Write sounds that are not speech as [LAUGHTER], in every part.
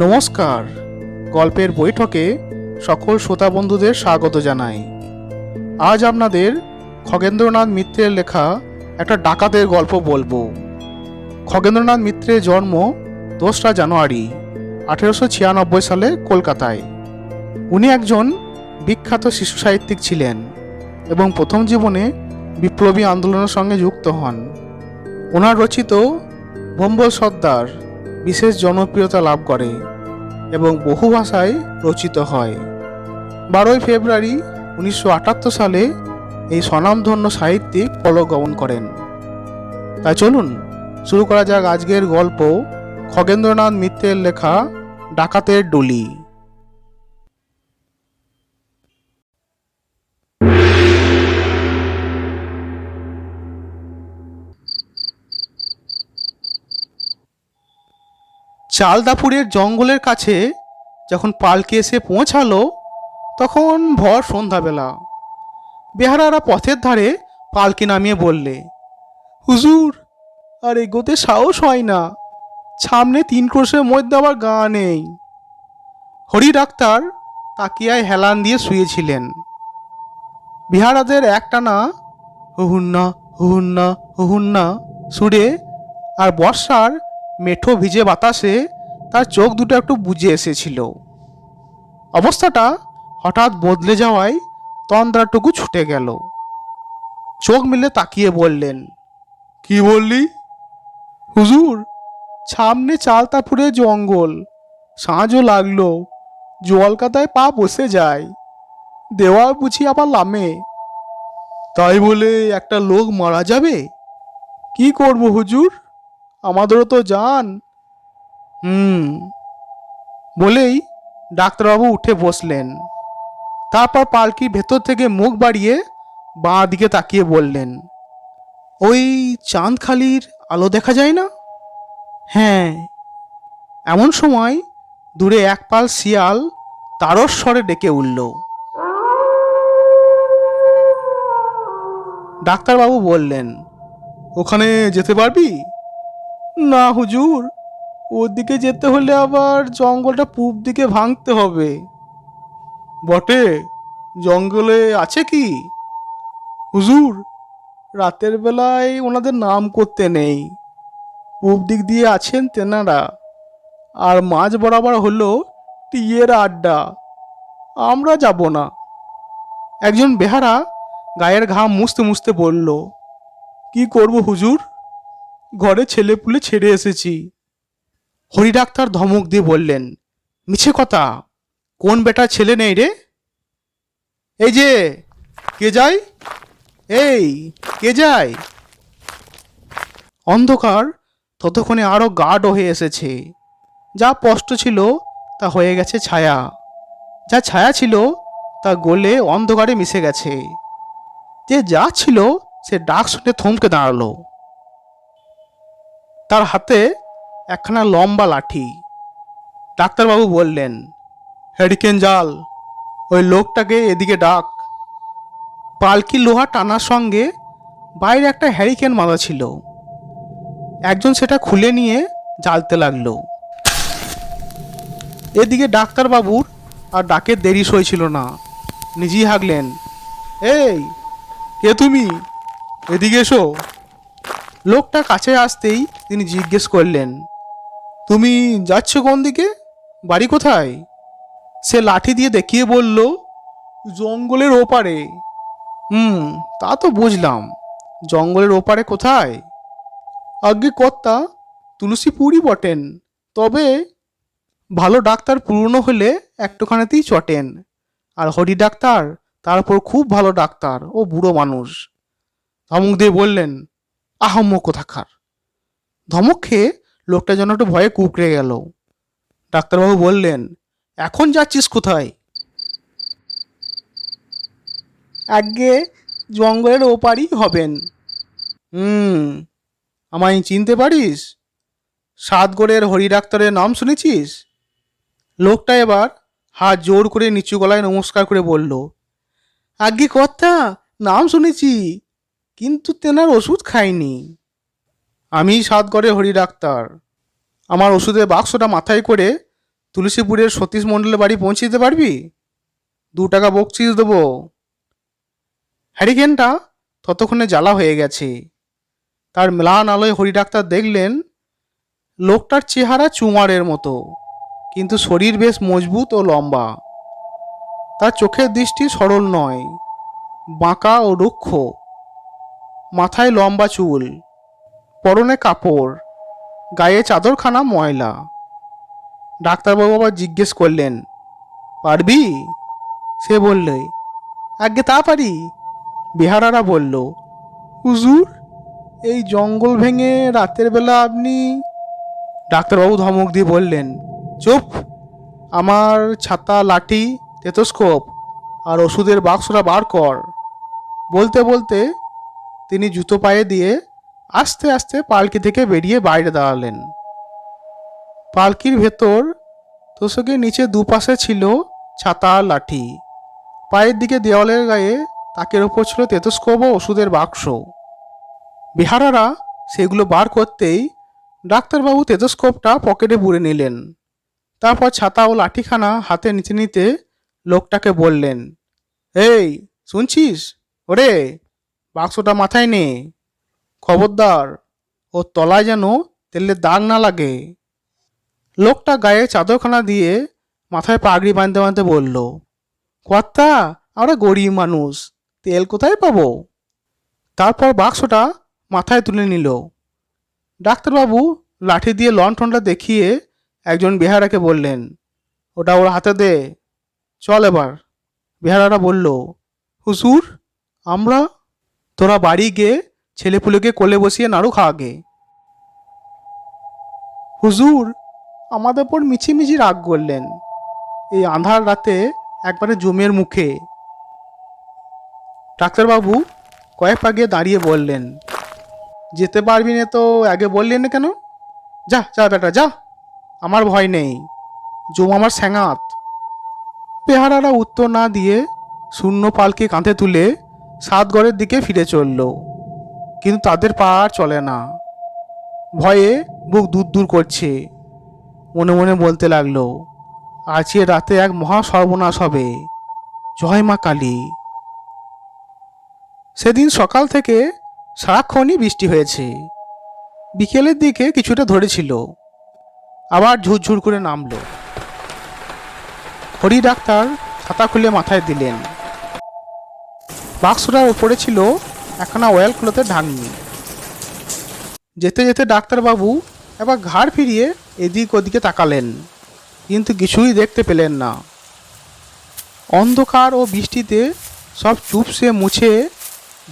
নমস্কার। গল্পের বৈঠকে সকল শ্রোতা বন্ধুদের স্বাগত জানাই। আজ আপনাদের খগেন্দ্রনাথ মিত্রের লেখা একটা ডাকাতের গল্প বলব। খগেন্দ্রনাথ মিত্রের জন্ম দোসরা জানুয়ারি, আঠেরোশো ছিয়ানব্বই সালে কলকাতায়। উনি একজন বিখ্যাত শিশু সাহিত্যিক ছিলেন এবং প্রথম জীবনে বিপ্লবী আন্দোলনের সঙ্গে যুক্ত হন। ওনার রচিত ভম্বল সর্দার বিশেষ জনপ্রিয়তা লাভ করে। এবং বহু ভাষায় রচিত হয়। বারোই ফেব্রুয়ারি উনিশশো আটাত্তর সালে এই স্বনামধন্য সাহিত্যিক পলক গমন করেন। তাই চলুন, শুরু করা যাক আজকের গল্প খগেন্দ্রনাথ মিত্রের লেখা ডাকাতের ডলি। চালদাপুরের জঙ্গলের কাছে যখন পালকি এসে পৌঁছালো, তখন ভর সন্ধ্যাবেলা। বেহারারা পথের ধারে পালকি নামিয়ে বললে, হুজুর, আর এগোতে সাহস হয় না। সামনে তিন ক্রোশের মধ্যে আবার গা নেই। হরি ডাক্তার তাকিয়ায় হেলান দিয়ে শুয়েছিলেন। বিহারাদের একটানা, হুহুন্না হুহুন্না হুহুন্না সুরে আর বর্ষার মেঠো ভিজে বাতাসে তার চোখ দুটো একটু বুঝে এসেছিল। অবস্থাটা হঠাৎ বদলে যাওয়ায় তন্দ্রাটুকু ছুটে গেল। চোখ মিলে তাকিয়ে বললেন, কি বললি? হুজুর, সামনে চালতাপুরে জঙ্গল। সাঁঝও লাগল জলকাতায় পা বসে যায়। দেওয়াল বুঝি আবার লামে। তাই বলে একটা লোক মারা যাবে? কি করব হুজুর? আমাদেরও তো যান। হুম। বলেই ডাক্তারবাবু উঠে বসলেন। তারপর পালকির ভেতর থেকে মুখ বাড়িয়ে বাঁ দিকে তাকিয়ে বললেন, ওই চাঁদখালির আলো দেখা যায় না? হ্যাঁ। এমন সময় দূরে এক পাল শিয়াল তারস্বরে ডেকে উঠল। ডাক্তারবাবু বললেন, ওখানে যেতে পারবি? না, হুজুর। ওর দিকে যেতে হলে আবার জঙ্গলটা পূব দিকে ভাঙতে হবে। বটে, জঙ্গলে আছে কি? হুজুর, রাতের বেলায় ওনাদের নাম করতে নেই। পূব দিক দিয়ে আছেন তেনারা। আর মাঝ বরাবর হলো টিয়ের আড্ডা। আমরা যাব না। একজন বেহারা গায়ের ঘাম মুছতে মুছতে বলল, কি করব হুজুর? ঘরে ছেলে পুলে ছেড়ে এসেছি। হরি ডাক্তার ধমক দিয়ে বললেন, মিছে কথা, কোন বেটা ছেলে নেই রে? এই যে, কে যায়? এই, কে যায়? অন্ধকার ততক্ষণে আরও গাঢ় হয়ে এসেছে। যা স্পষ্ট ছিল, তা হয়ে গেছে ছায়া। যা ছায়া ছিল, তা গলে অন্ধকারে মিশে গেছে। যে যা ছিল, সে ডাক শুনে থমকে দাঁড়াল। তার হাতে একখানা লম্বা লাঠি। ডাক্তারবাবু বললেন হ্যারিকেন জাল, ওই লোকটাকে এদিকে ডাক। পালকি লোহা টানার সঙ্গে বাইরে একটা হ্যারিকেন বাঁধা ছিল। একজন সেটা খুলে নিয়ে জ্বালতে লাগল। এদিকে ডাক্তারবাবুর আর ডাকের দেরি সইছিল না। নিজেই হাগলেন, এই, কে তুমি? এদিকে এসো। লোকটা কাছে আসতেই তিনি জিজ্ঞেস করলেন, তুমি যাচ্ছ কোন দিকে? বাড়ি কোথায়? সে লাঠি দিয়ে দেখিয়ে বলল, জঙ্গলের ওপারে। হুম, তা তো বুঝলাম। জঙ্গলের ওপারে কোথায়? আজ্ঞে কর্তা তুলসীপুরই বটেন। তবে ভালো ডাক্তার পুরনো হলে একটুখানেতেই চটেন। আর হরি ডাক্তার তারপর খুব ভালো ডাক্তার ও বুড়ো মানুষ। ধমক দিয়ে বললেন আহম্ম কোথাকার? ধমক খেয়ে লোকটা যেন একটু ভয়ে কুকড়ে গেল। ডাক্তারবাবু বললেন, এখন যাচ্ছিস কোথায়? আগে জঙ্গলের ওপারই হবেন। হুম, আমায় চিনতে পারিস? সাতগড়ের হরি ডাক্তারের নাম শুনেছিস? লোকটা এবার হাত জোর করে নিচু গলায় নমস্কার করে বলল, আগে কর্তা, নাম শুনেছি। কিন্তু তেনার ওষুধ খাইনি। আমি সাতগড়ে হরি ডাক্তার। আমার ওষুধের বাক্সটা মাথায় করে তুলসীপুরের সতীশ মণ্ডলের বাড়ি পৌঁছে দিতে পারবি? দু টাকা বকচিস দেবো। হ্যারিকেনটা ততক্ষণে জ্বালা হয়ে গেছে। তার ম্লান আলোয় হরি ডাক্তার দেখলেন লোকটার চেহারা চুমারের মতো, কিন্তু শরীর বেশ মজবুত ও লম্বা। তার চোখের দৃষ্টি সরল নয়, বাঁকা ও রুক্ষ। মাথায় লম্বা চুল, পরনে কাপড়, গায়ে চাদরখানা ময়লা। ডাক্তারবাবু আবার জিজ্ঞেস করলেন, পারবি? সে বললে আগে তা পারি। বেহারারা বলল, হুজুর, এই জঙ্গল ভেঙে রাতের বেলা আপনি ডাক্তারবাবু ধমক দিয়ে বললেন, চুপ, আমার ছাতা, লাঠি টেথোস্কোপ আর ওষুধের বাক্সটা বার কর। বলতে বলতে তিনি জুতো পায়ে দিয়ে আস্তে আস্তে পালকি থেকে বেরিয়ে বাইরে দাঁড়ালেন। পালকির ভেতর তোষকের নিচে দুপাশে ছিল ছাতা লাঠি। পায়ের দিকে দেওয়ালের গায়ে তাকের ওপর ছিল তেতস্কোপ ওষুধের বাক্স। বিহারারা সেগুলো বার করতেই ডাক্তারবাবু তেতস্কোপটা পকেটে পুরে নিলেন। তারপর ছাতা ও লাঠিখানা হাতে নিতে নিতে লোকটাকে বললেন, এই, শুনছিস? ওরে বাক্সটা মাথায় নে। খবরদার ওর তলায় যেন তেলের দাগ না লাগে। লোকটা গায়ে চাদরখানা দিয়ে মাথায় পাগড়ি বাঁধতে বাঁধতে বলল, কর্তা, আমরা গরিব মানুষ, তেল কোথায় পাবো? তারপর বাক্সটা মাথায় তুলে নিল। ডাক্তারবাবু লাঠি দিয়ে লণ্ঠনটা দেখিয়ে একজন বেহারাকে বললেন, ওটা ওর হাতে দে, চল এবার। বেহারারা বলল, হুজুর, আমরা তোরা বাড়ি গিয়ে ছেলেপুলেকে কোলে বসিয়ে নাড়ু খাওয়াগে হুজুর, আমাদের ওপর মিছিমিছি রাগ করলেন। এই আঁধার রাতে একবারে জমের মুখে। ডাক্তারবাবু কয়েক পা গিয়ে দাঁড়িয়ে বললেন, যেতে পারবি না তো আগে বললি না কেন? যা যা বেটা, যা, আমার ভয় নেই জম আমার স্যাঙাত। পেহারারা উত্তর না দিয়ে শূন্য পালকে কাঁধে তুলে সাতগড়ের দিকে ফিরে চলল। কিন্তু তাদের পা আর চলে না। ভয়ে বুক দূর দূর করছে। মনে মনে বলতে লাগল আজকে রাতে এক মহা সর্বনাশ হবে। জয় মা কালী। সেদিন সকাল থেকে সারাক্ষণই বৃষ্টি হয়েছে। বিকেলের দিকে কিছুটা ধরেছিল আবার ঝুরঝুর করে নামলো। হরি ডাক্তার খাতা খুলে মাথায় দিলেন। বাক্সটার ওপরে ছিল একখানা অয়েল ক্লথের ঢাকনি। যেতে যেতে ডাক্তারবাবু এবার ঘাড় ফিরিয়ে এদিক ওদিকে তাকালেন, কিন্তু কিছুই দেখতে পেলেন না। অন্ধকার ও বৃষ্টিতে সব চুপসে মুছে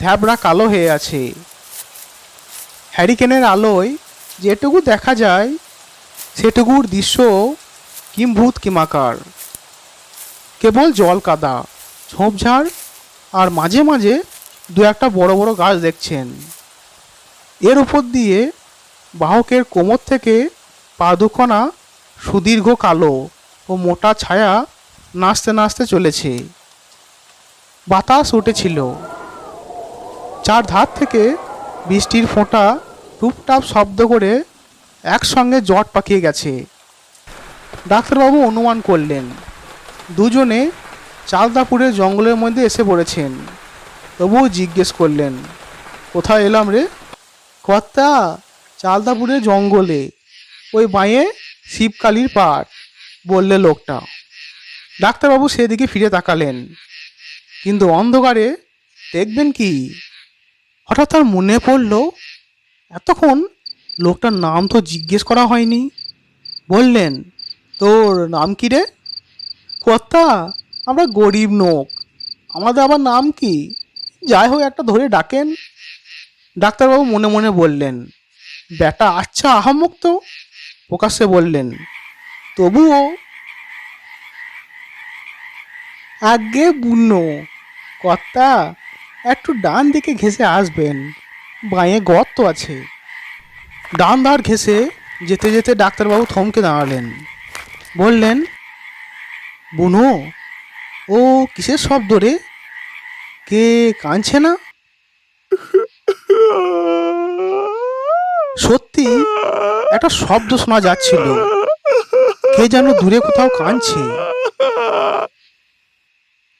ধ্যাবড়া কালো হয়ে আছে। হ্যারিকেনের আলোয় যেটুকু দেখা যায়, সেটুকুর দৃশ্য কিম্ভূত কিমাকার। কেবল জল কাদা, ঝোপঝাড় আর মাঝে মাঝে দু একটা বড় বড় গাছ দেখছেন। এর উপর দিয়ে বাহকের কোমর থেকে পা দুখানা সুদীর্ঘ কালো ও মোটা ছায়া নাচতে নাচতে চলেছে। বাতাস উঠেছিল। চার ধার থেকে বৃষ্টির ফোঁটা টুপটাপ শব্দ করে একসঙ্গে জট পাকিয়ে গেছে। ডাক্তারবাবু অনুমান করলেন, দুজনে চালদাপুরের জঙ্গলের মধ্যে এসে পড়েছেন। তবুও জিজ্ঞেস করলেন, কোথায় এলাম রে? কর্তা চালদাপুরের জঙ্গলে, ওই বাঁয়ে শিবকালীর পাট বললে লোকটা। ডাক্তারবাবু সেদিকে ফিরে তাকালেন। কিন্তু অন্ধকারে দেখবেন কি? হঠাৎ তার মনে পড়ল, এতক্ষণ লোকটার নাম তো জিজ্ঞেস করা হয়নি। বললেন, তোর নাম কি রে? কর্তা আমরা গরিব লোক আমাদের আবার নাম কি? যাই হোক, একটা ধরে ডাকেন। ডাক্তারবাবু মনে মনে বললেন ব্যাটা আচ্ছা আহাম্মক তো? প্রকাশ্যে বললেন, তবুও আগে বুনো, কর্তা, একটু ডান দিকে ঘেসে আসবেন। বাঁয়ে গর্ত আছে। ডান ধার ঘেসে যেতে যেতে ডাক্তারবাবু থমকে দাঁড়ালেন। বললেন, বুনো ও কিসের শব্দ রে? কে কাঁদছে না? সত্যি? একটা শব্দ শোনা যাচ্ছিল। কে যেন দূরে কোথাও কাঁদছে।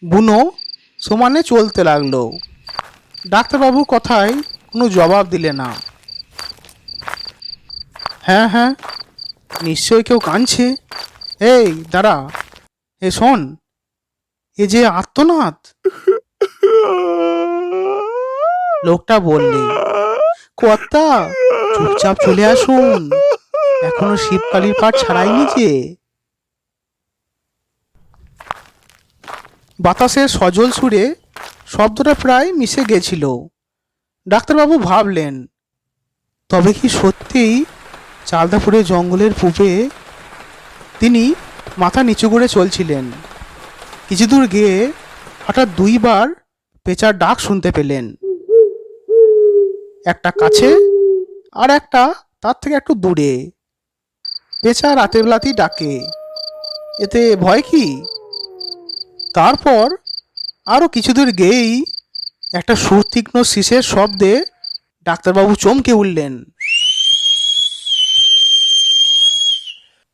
বুনো, সমানে চলতে লাগল। ডাক্তারবাবুর কথায় কোনো জবাব দিলে না। হ্যাঁ হ্যাঁ নিশ্চয়ই কেউ কাঁদছে। এই, দাঁড়া। এ শোন এ যে আত্মনাথ লোকটা বললে কর্তা চুপচাপ চলে আসুন। এখনও শিবকালীর পাঠ ছাড়াইনি যে। বাতাসের সজল সুরে শব্দটা প্রায় মিশে গেছিল। ডাক্তারবাবু ভাবলেন, তবে কি সত্যিই চালদাপুরের জঙ্গলের পূবে তিনি মাথা নিচু করে চলছিলেন? কিছু দূর গিয়ে হঠাৎ দুইবার পেঁচার ডাক শুনতে পেলেন। একটা কাছে আর একটা তার থেকে একটু দূরে। পেঁচা রাতের বেলাতেই ডাকে, এতে ভয় কি? তারপর আরও কিছু দূর গিয়েই একটা সুতীক্ষ্ণ শীষের শব্দে ডাক্তারবাবু চমকে উঠলেন।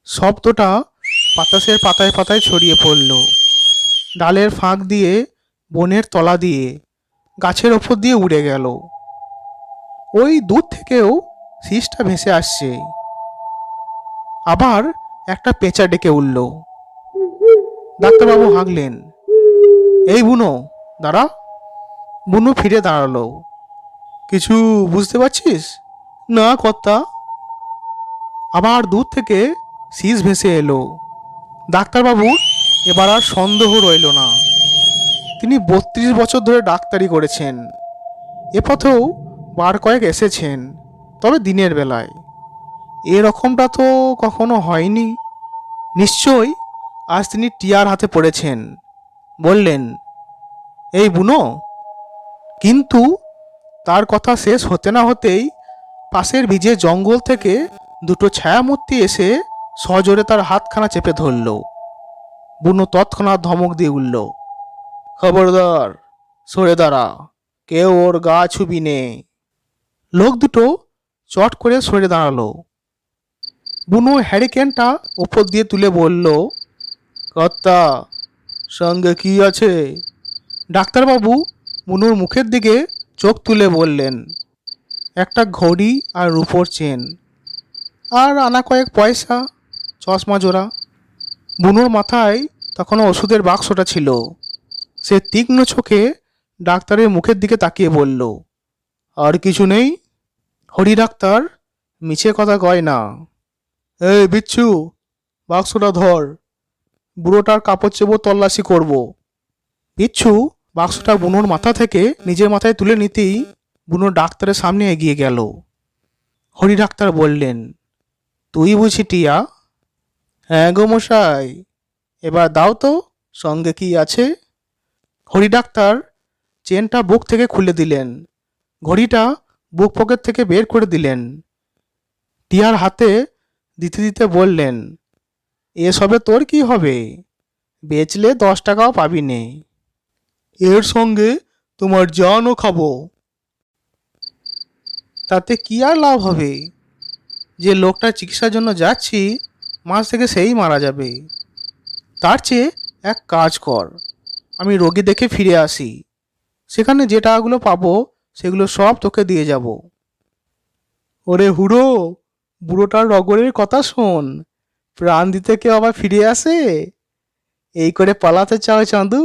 শব্দটা বাতাসের পাতায় পাতায় ছড়িয়ে পড়ল। ডালের ফাঁক দিয়ে, বনের তলা দিয়ে, গাছের ওপর দিয়ে উড়ে গেল। ওই দূর থেকেও শীষটা ভেসে আসছে। আবার একটা পেঁচা ডেকে উঠল। ডাক্তারবাবু হাঁকলেন। এই বুনো, দাঁড়া। বুনো ফিরে দাঁড়াল। কিছু বুঝতে পারছিস? না, কর্তা। আবার দূর থেকে শীষ ভেসে এলো। ডাক্তারবাবু এবার আর সন্দেহ রইল না। তিনি বত্রিশ বছর ধরে ডাক্তারি করেছেন। এ পথেও বার কয়েক এসেছেন, তবে দিনের বেলায়। এরকমটা তো কখনো হয়নি। নিশ্চয়ই আজ তিনি টিয়ার হাতে পড়েছেন। বললেন, এই বুনো, কিন্তু তার কথা শেষ হতে না হতেই পাশের ভিজে জঙ্গল থেকে দুটো ছায়ামূর্তি এসে সজোরে তার হাতখানা চেপে ধরল। বুনো তৎক্ষণাৎ ধমক দিয়ে উঠল, খবরদার, সরে দাঁড়া, কেউ ওর গা ছুবি নে লোক দুটো চট করে সরে দাঁড়াল। বুনো হ্যারিকেনটা ওপর দিয়ে তুলে বলল, কর্তা, সঙ্গে কি আছে? ডাক্তারবাবু বুনুর মুখের দিকে চোখ তুলে বললেন, একটা ঘড়ি আর রূপোর চেন, আর আনা কয়েক পয়সা চশমা জোড়া বুনোর মাথায় তখনও ওষুধের বাক্সটা ছিল। সে তীক্ষ্ণ চোখে ডাক্তারের মুখের দিকে তাকিয়ে বলল, আর কিছু নেই? হরি ডাক্তার, মিছে কথা কয় না। এই বিচ্ছু, বাক্সটা ধর, বুড়োটার কাপড় চেবো তল্লাশি করব। বিচ্ছু, বাক্সটা বুনোর মাথা থেকে নিজের মাথায় তুলে নিতেই বুনো ডাক্তারের সামনে এগিয়ে গেল। হরি ডাক্তার বললেন, তুই বুঝি টিয়া? হ্যাঁ গো মশাই। এবার দাও তো, সঙ্গে কি আছে? হরি ডাক্তার চেনটা বুক থেকে খুলে দিলেন। ঘড়িটা বুক পকেট থেকে বের করে দিলেন। টিয়ার হাতে দিতে দিতে বললেন এসবে তোর কি হবে? বেচলে দশ টাকাও পাবি নে। এর সঙ্গে তোমার জানও খাব। তাতে কি আর লাভ হবে? যে লোকটা চিকিৎসার জন্য যাচ্ছি, মাস থেকে সেই মারা যাবে। তার চেয়ে এক কাজ কর, আমি রোগী দেখে ফিরে আসি। সেখানে যে টাকাগুলো পাবো, সেগুলো সব তোকে দিয়ে যাব। ওরে হুড়ো, বুড়োটার রগরের কথা শোন। প্রাণ দিতে কেউ আবার ফিরে আসে? এই করে পালাতে চাও চাঁদু?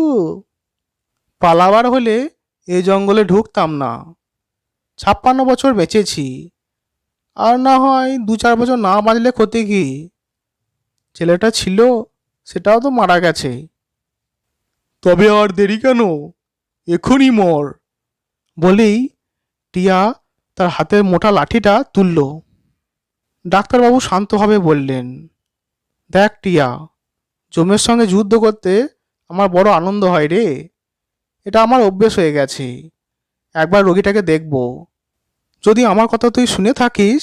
পালাবার হলে এ জঙ্গলে ঢুকতাম না। ছাপ্পান্ন বছর বেঁচেছি। আর না হয় দু চার বছর না বাঁচলে ক্ষতি কি? ছেলেটা ছিল সেটাও তো মারা গেছে। তবে আর দেরি কেন? এখনই মর। বলেই টিয়া তার হাতের মোটা লাঠিটা তুলল। ডাক্তারবাবু শান্তভাবে বললেন, দেখ টিয়া জমের সঙ্গে যুদ্ধ করতে আমার বড় আনন্দ হয় রে। এটা আমার অভ্যেস হয়ে গেছে। একবার রোগীটাকে দেখব। যদি আমার কথা তুই শুনে থাকিস,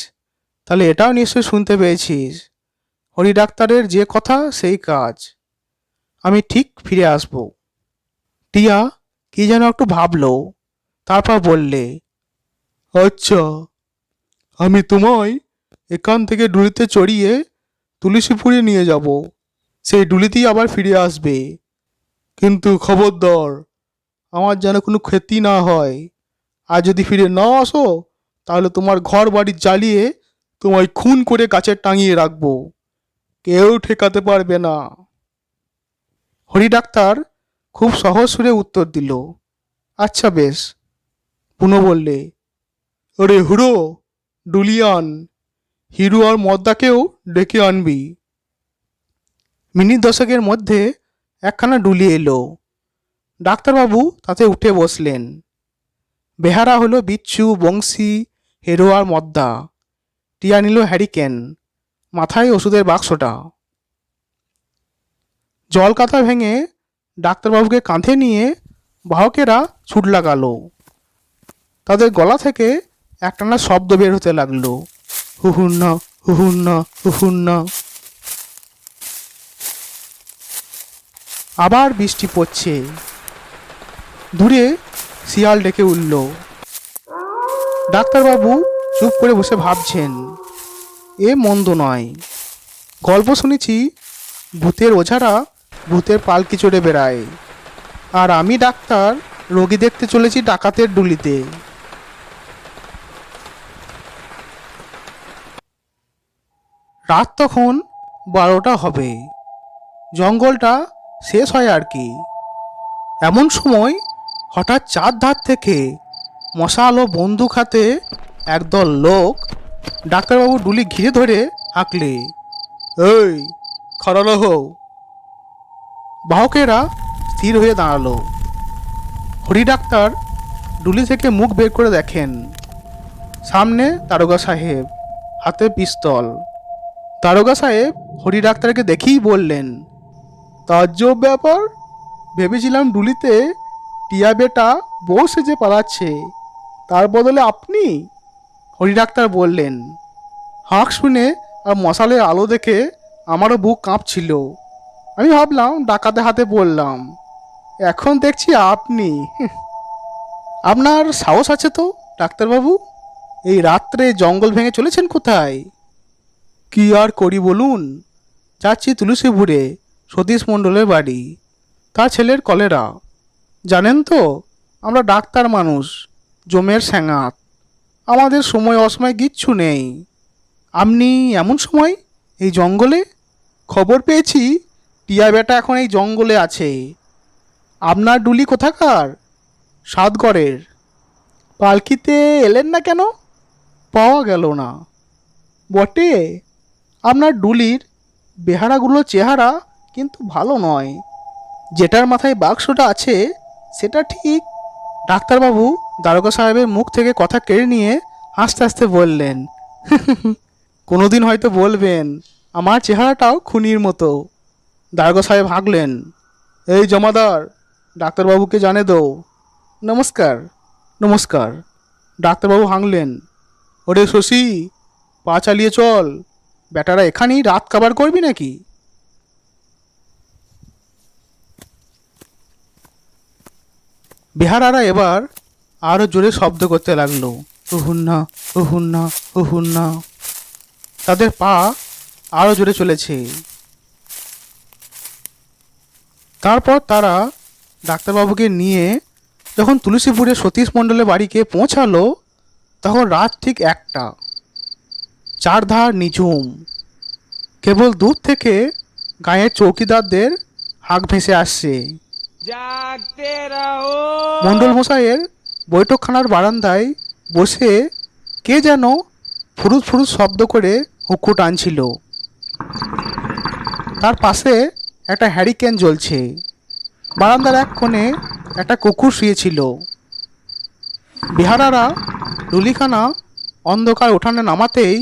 তাহলে এটাও নিশ্চয়ই শুনতে পেয়েছিস। হরি ডাক্তারের যে কথা, সেই কাজ। আমি ঠিক ফিরে আসব। টিয়া কি যেন একটু ভাবলো, তারপর বললে আচ্ছা আমি তোমায় এখান থেকে ডুলিতে চড়িয়ে তুলসীপুরে নিয়ে যাব। সেই ডুলিতেই আবার ফিরে আসবে। কিন্তু খবরদার, আমার যেন কোনো ক্ষতি না হয়। আর যদি ফিরে না আসো, তাহলে তোমার ঘর বাড়ি জ্বালিয়ে তোমায় খুন করে গাছে টাঙিয়ে রাখব। কেউ ঠেকাতে পারবে না। হরি ডাক্তার খুব সহজ সুরে উত্তর দিল আচ্ছা বেশ। পুনঃ বললে, ওরে হুড়ো ডুলিয়ান, হিরু আর মদ্দাকেও ডেকে আনবি। মিনিট দশকের মধ্যে একখানা ডুলি এলো। ডাক্তারবাবু তাতে উঠে বসলেন। বেহারা হলো বিচ্ছু, বংশী, হেরো আর মদ্দা। টিয়া নিল হ্যারিকেন। মাথায় ওষুধের বাক্সটা। জল কাতা ভেঙে ডাক্তারবাবুকে কাঁধে নিয়ে বাহকেরা ছুট লাগালো। তাদের গলা থেকে একটানা শব্দ বের হতে লাগল। হুহুন্না হুহুন্না হুহুন্না। আবার বৃষ্টি পড়ছে। দূরে শিয়াল ডেকে উঠল। ডাক্তারবাবু চুপ করে বসে ভাবছেন। এ মন্দ নয়। গল্প শুনেছি, ভূতের ওঝারা ভূতের পালকি চড়ে বেড়ায়। আর আমি ডাক্তার, রোগী দেখতে চলেছি ডাকাতের ডুলিতে। রাত তখন বারোটা হবে। জঙ্গলটা শেষ হয় আর কি। এমন সময় হঠাৎ চার ধার থেকে মশাল ও বন্দুক হাতে একদল লোক ডাক্তারবাবু ডুলি ঘিরে ধরে হাঁকলে, এই, খারালো হও। বাহকেরা স্থির হয়ে দাঁড়াল। হরি ডাক্তার ডুলি থেকে মুখ বের করে দেখেন, সামনে দারোগা সাহেব, হাতে পিস্তল। দারোগা সাহেব হরি ডাক্তারকে দেখেই বললেন, তাজ্জব ব্যাপার? ভেবেছিলাম ডুলিতে টিয়া বেটা বউ সেজে পালাচ্ছে। তার বদলে আপনি হরি ডাক্তার বললেন, হাঁক শুনে আর মশালের আলো দেখে আমারও বুক কাঁপছিল। আমি ভাবলাম ডাকাতে হাতে পড়লাম। এখন দেখছি আপনি। আপনার সাহস আছে তো, ডাক্তারবাবু? এই রাত্রে জঙ্গল ভেঙে চলেছেন কোথায়? কি আর করি বলুন? যাচ্ছি তুলসীপুরে সতীশ মণ্ডলের বাড়ি। তার ছেলের কলেরা। জানেন তো, আমরা ডাক্তার মানুষ, জমের স্যাঙাত। আমাদের সময় অসময় কিচ্ছু নেই। আপনি এমন সময় এই জঙ্গলে? খবর পেয়েছি, টিয়া বেটা এখন এই জঙ্গলে আছে। আপনার ডুলি কোথাকার? সাতগড়ের। পালকিতে এলেন না কেন? পাওয়া গেল না। বটে, আপনার ডুলির বেহারাগুলো চেহারা কিন্তু ভালো নয়। যেটার মাথায় বাক্সটা আছে, সেটা ঠিক ডাক্তারবাবু দারোগা সাহেবের মুখ থেকে কথা কেড়ে নিয়ে হাসতে হাসতে বললেন, [LAUGHS] কোনোদিন হয়তো বলবেন, আমার চেহারাটাও খুনির মতো। দারোগা সাহেব হাঁকলেন, এই জমাদার, ডাক্তারবাবুকে জানে দো। নমস্কার নমস্কার। ডাক্তারবাবু হাঁকলেন, ওরে শশী, পা চালিয়ে চল, বেটারা এখানেই রাত কাবার করবি নাকি? বেহারারা এবার আরও জোরে শব্দ করতে লাগল। উহুন্না উহুন্না উহুন্না তাদের পা আরও জোরে চলেছে। তারপর তারা ডাক্তারবাবুকে নিয়ে যখন তুলসীপুরে সতীশ মণ্ডলের বাড়িকে পৌঁছালো তখন রাত ঠিক একটা। চারধার নিঝুম। কেবল দূর থেকে গায়ের চৌকিদারদের হাঁক ভেসে আসছে। মণ্ডল মশাইয়ের বৈঠকখানার বারান্দায় বসে কে যেন ফুরুত ফুরুত শব্দ করে হুক্কু টানছিল তার পাশে একটা হ্যারিকেন জ্বলছে। বারান্দার এক কোণে একটা কুকুর শুয়েছিল। বিহারারা ডুলিখানা অন্ধকার উঠানে নামাতেই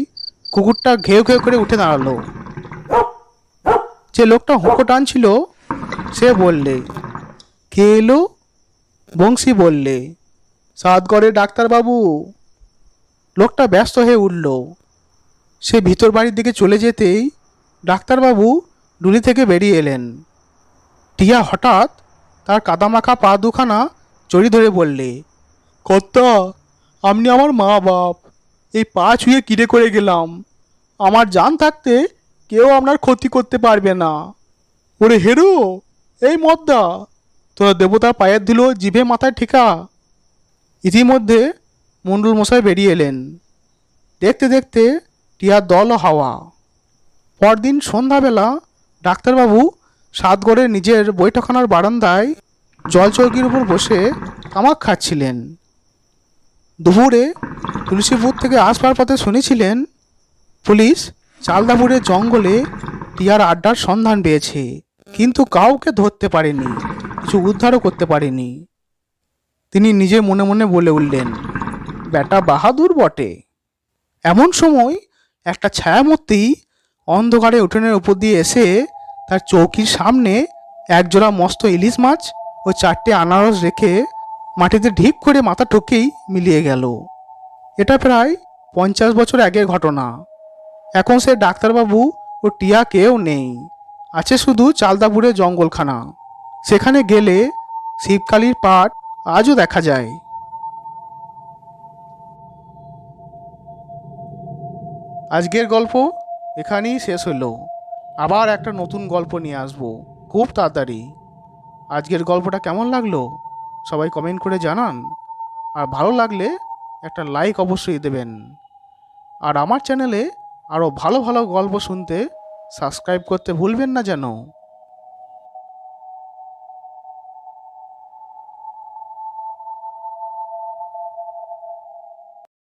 কুকুরটা ঘেউ ঘেউ করে উঠে দাঁড়াল। যে লোকটা হুঁকো টানছিল সে বললে, কে এলো? বংশী বললে সাতগড়ে ডাক্তারবাবু। লোকটা ব্যস্ত হয়ে উঠল। সে ভিতর বাড়ির দিকে চলে যেতেই ডাক্তারবাবু ডুলি থেকে বেরিয়ে এলেন। টিয়া হঠাৎ তার কাদামাখা পা দুখানা চড়ি ধরে বললে, কর্তা, আপনি আমার মা বাপ। এই পা ছুঁয়ে কিরে করে গেলাম। আমার জান থাকতে কেউ আপনার ক্ষতি করতে পারবে না। ওরে হেরো, এই মদ্দা, তোরা দেবতার পায়ের ধুলো জিভে মাথায় ঠিকা। ইতিমধ্যে মণ্ডল মশাই বেরিয়ে এলেন। দেখতে দেখতে টিয়ার দল হাওয়া। পরদিন সন্ধ্যাবেলা ডাক্তারবাবু সাতগড়ের নিজের বৈঠকখানার বারান্দায় জলচৌকির উপর বসে তামাক খাচ্ছিলেন। দুপুরে তুলসীপুর থেকে আসবার পথে শুনেছিলেন, পুলিশ চালদাপুরের জঙ্গলে টিয়ার আড্ডার সন্ধান পেয়েছে, কিন্তু কাউকে ধরতে পারেনি, কিছু উদ্ধারও করতে পারেনি। তিনি নিজে মনে মনে বলে উঠলেন, বেটা বাহাদুর বটে। এমন সময় একটা ছায়ামূর্তি অন্ধকারে উঠোনের উপর দিয়ে এসে তার চৌকির সামনে একজোড়া মস্ত ইলিশ মাছ ও চারটে আনারস রেখে মাটিতে ঢিপ করে মাথা ঠকেই মিলিয়ে গেল। এটা প্রায় পঞ্চাশ বছর আগের ঘটনা। এখন সে ডাক্তারবাবু ও টিয়া কেউ নেই। আছে শুধু চালদাপুরে জঙ্গলখানা। সেখানে গেলে শিবকালীর পাট আজও দেখা যায়। আজকের গল্প এখানেই শেষ হলো। আবার একটা নতুন গল্প নিয়ে আসব, খুব তাড়াতাড়ি। আজকের গল্পটা কেমন লাগল? সবাই কমেন্ট করে জানান। আর ভালো লাগলে একটা লাইক অবশ্যই দেবেন। আর আমার চ্যানেলে আরও ভালো ভালো গল্প শুনতে সাবস্ক্রাইব করতে ভুলবেন না যেন।